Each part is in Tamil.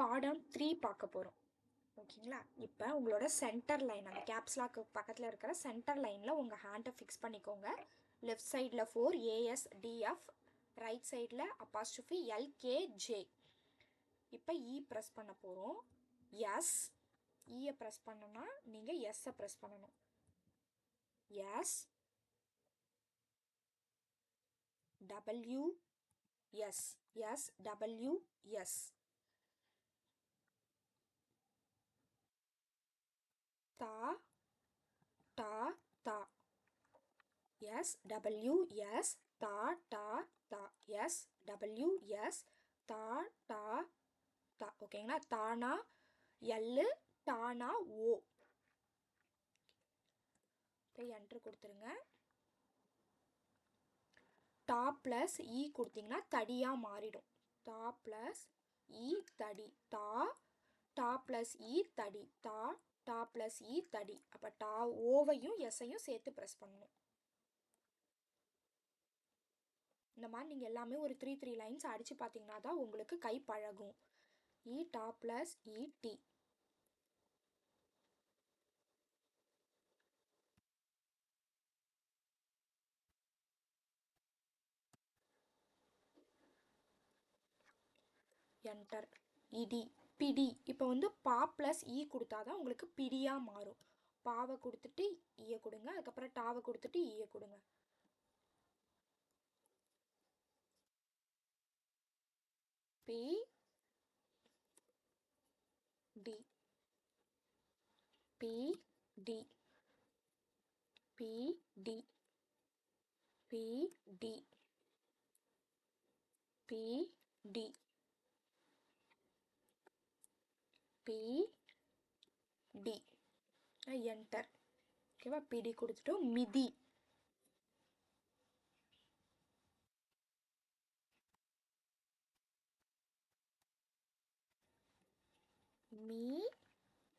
பாடம் த்ரீ பார்க்க போகிறோம் ஓகேங்களா? இப்போ உங்களோட சென்டர் லைன் அந்த கேப்ஸ்லாக்கு பக்கத்தில் இருக்கிற சென்டர் லைனில் உங்கள் ஹேண்டை ஃபிக்ஸ் பண்ணிக்கோங்க. லெஃப்ட் சைடில் four A S D F right சைடில் அப்பாஸ்ட்ரஃபி எல்கேஜே இப்போ இ ப்ரெஸ் பண்ண போகிறோம் எஸ் இயை e ப்ரெஸ் பண்ணனா நீங்கள் எஸ்ஸை ப்ரெஸ் பண்ணணும். S W S S W S தா டா தா எஸ் டபிள்யூ எஸ் தா டா தா எஸ் டபிள்யூ எஸ் தா e டா தா ஓகேங்களா தானா எல்லு டானா ஓ. என்ட்ரு கொடுத்துருங்க. டா ப்ளஸ் இ கொடுத்தீங்கன்னா தடியாக மாறிடும். டா ப்ளஸ் இ தடி. தா டா ப்ளஸ் இ தடி. தா டா ப்ளஸ் இ தடி. அப்போ டா ஓவையும் எஸ்ஸையும் சேர்த்து ப்ரெஸ் பண்ணணும். இந்த மாதிரி நீங்கள் எல்லாமே ஒரு த்ரீ த்ரீ லைன்ஸ் அடித்து பார்த்தீங்கன்னா தான் உங்களுக்கு கை பழகும். இ டா ப்ளஸ் இ டி என்டர் இடி பிடி இப்போ வந்து பா ப்ளஸ் இ e கொடுத்தா தான் உங்களுக்கு பிடியாக மாறும். பாவை கொடுத்துட்டு e ஈய கொடுங்க அதுக்கப்புறம் டாவை கொடுத்துட்டு e ஈய கொடுங்க. பி டி. பி டி. பி டி. பி டி. பி டி. பி டி. என்டர் ஓகேவா பிடி கொடுத்துட்டோம். மிதி மீ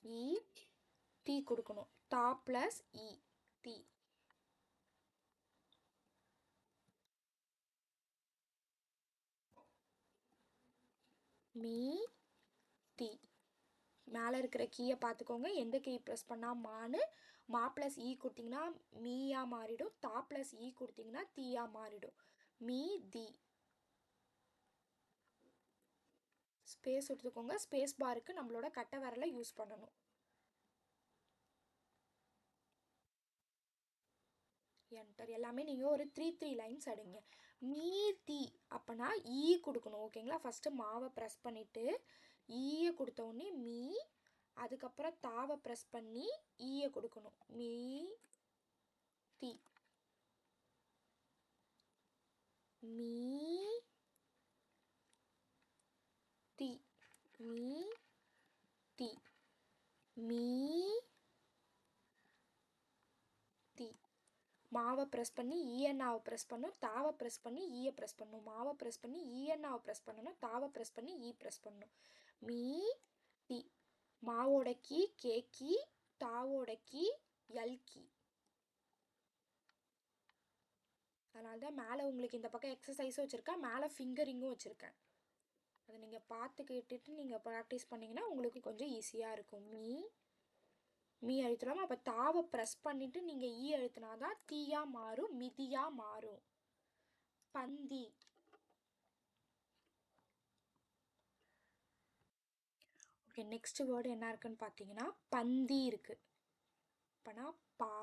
இ டி கொடுக்கணும். டா ப்ளஸ் இ டி மீ டி மேலே இருக்கிற கீயை பார்த்துக்கோங்க. எந்த கீ ப்ரெஸ் பண்ணால் மானு? மா ப்ளஸ் இ e கொடுத்தீங்கன்னா மீயாக மாறிடும். தா ப்ளஸ் இ e கொடுத்தீங்கன்னா தீயாக மாறிடும். மீ தி ஸ்பேஸ் எடுத்துக்கோங்க. ஸ்பேஸ் பாருக்கு நம்மளோட கட்டை விரலை யூஸ் பண்ணணும். என்டர் எல்லாமே நீங்கள் ஒரு த்ரீ த்ரீ லைன்ஸ் அடிங்க. மீதி அப்போனா ஈ e கொடுக்கணும் ஓகேங்களா ஃபஸ்ட்டு மாவை ப்ரெஸ் பண்ணிவிட்டு ஈயை e கொடுத்த உடனே மீ அதுக்கப்புறம் தாவை ப்ரெஸ் பண்ணி e ஈயை கொடுக்கணும். மீ தி. மீ தி. மீ தி. மீ தி மாவை ப்ரெஸ் பண்ணி ஈஎன்னாவை ப்ரெஸ் பண்ணணும் தாவை ப்ரெஸ் பண்ணி ஈயை ப்ரெஸ் பண்ணணும் மாவை ப்ரெஸ் பண்ணி ஈஎன்னாவை ப்ரெஸ் பண்ணணும் தாவை ப்ரெஸ் பண்ணி ஈ ப்ரெஸ் பண்ணணும் மீ தி மாவோட கீ கே கி தாவோட கீ எல் கி அதனால தான் மேலே உங்களுக்கு இந்த பக்கம் எக்ஸசைஸும் வச்சுருக்கேன். மேலே ஃபிங்கரிங்கும் வச்சுருக்கேன். அதை நீங்கள் பார்த்துக்கிட்டு நீங்கள் ப்ராக்டிஸ் பண்ணிங்கன்னா உங்களுக்கு கொஞ்சம் ஈஸியாக இருக்கும். மீ மீ அழுத்தலாம். அப்போ தாவை ப்ரெஸ் பண்ணிவிட்டு நீங்கள் ஈ e அழுத்தினா தான் தீயாக மாறும் மிதியாக மாறும். பந்தி. ஓகே நெக்ஸ்ட் வேர்டு என்ன இருக்குன்னு பார்த்தீங்கன்னா பந்தி இருக்குது அப்போனா பா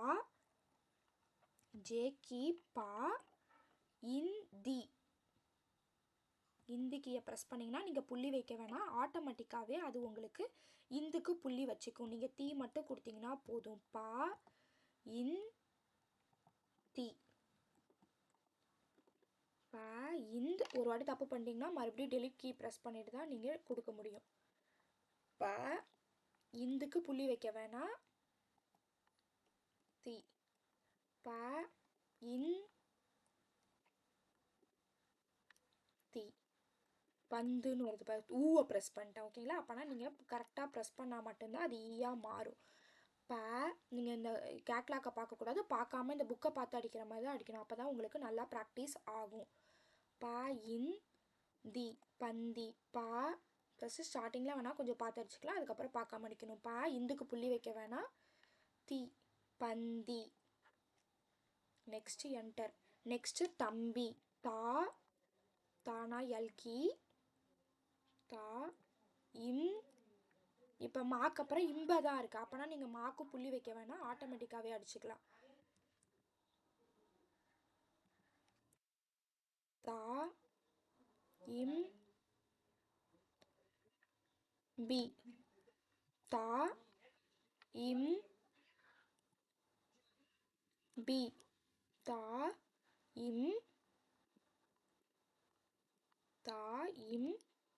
ஜேகி பா இந்தி இந்துக்கியை ப்ரெஸ் பண்ணிங்கன்னா நீங்கள் புள்ளி வைக்க வேணாம். ஆட்டோமேட்டிக்காகவே அது உங்களுக்கு இந்துக்கு புள்ளி வச்சுக்கும். நீங்கள் தீ மட்டும் கொடுத்தீங்கன்னா போதும். பா இன் தீ. பா இந்து ஒரு வாட்டி தப்பு பண்ணிட்டீங்கன்னா மறுபடியும் டெலிட் கீ ப்ரெஸ் பண்ணிட்டு தான் நீங்கள் கொடுக்க முடியும். ப இந்துக்கு புள்ளி வைக்க வேணாம். தி. ப இன் தி பந்துன்னு வருது பா ஊவை ப்ரெஸ் பண்ணிட்டேன் ஓகேங்களா அப்போனா நீங்கள் கரெக்டாக ப்ரெஸ் பண்ணால் மட்டும்தான் அது ஈயாக மாறும். இப்போ நீங்கள் இந்த கேட்லாக்கை பார்க்கக்கூடாது. பார்க்காம இந்த புக்கை பார்த்து அடிக்கிற மாதிரி தான் அடிக்கணும். அப்போ தான் உங்களுக்கு நல்லா ப்ராக்டிஸ் ஆகும். பா இன் தி பந்தி. பா ஃபஸ்ட்டு ஸ்டார்டிங்கில் வேணால் கொஞ்சம் பார்த்து அடிச்சுக்கலாம். அதுக்கப்புறம் பார்க்காம அடிக்கணும். பா இந்துக்கு புள்ளி வைக்க வேணாம் தி பந்தி. நெக்ஸ்ட்டு என்டர் நெக்ஸ்ட்டு தம்பி. தா தானா எல்கி. தா இம் இப்போ மாக்கு அப்புறம் இம்ப தான் இருக்குது அப்போனா நீங்கள் மாக்கு புள்ளி வைக்க வேணாம் ஆட்டோமேட்டிக்காகவே அடிச்சுக்கலாம். தா இம் பி. தா இம் பி. தா இம் தா இம்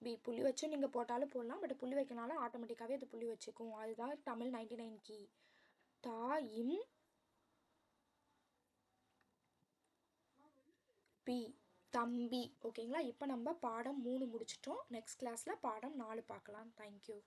பி புள்ளி வச்சும் நீங்கள் போட்டாலும் போடலாம். பட் புள்ளி வைக்கனாலும் ஆட்டோமேட்டிக்காகவே அது புள்ளி வச்சுக்கும். அதுதான் தமிழ் நைன்டி நைன் கீ தாயும் பி தம்பி. ஓகேங்களா? இப்போ நம்ம பாடம் மூணு முடிச்சிட்டோம். நெக்ஸ்ட் கிளாஸில் பாடம் நாலு பார்க்கலாம். தேங்க்யூ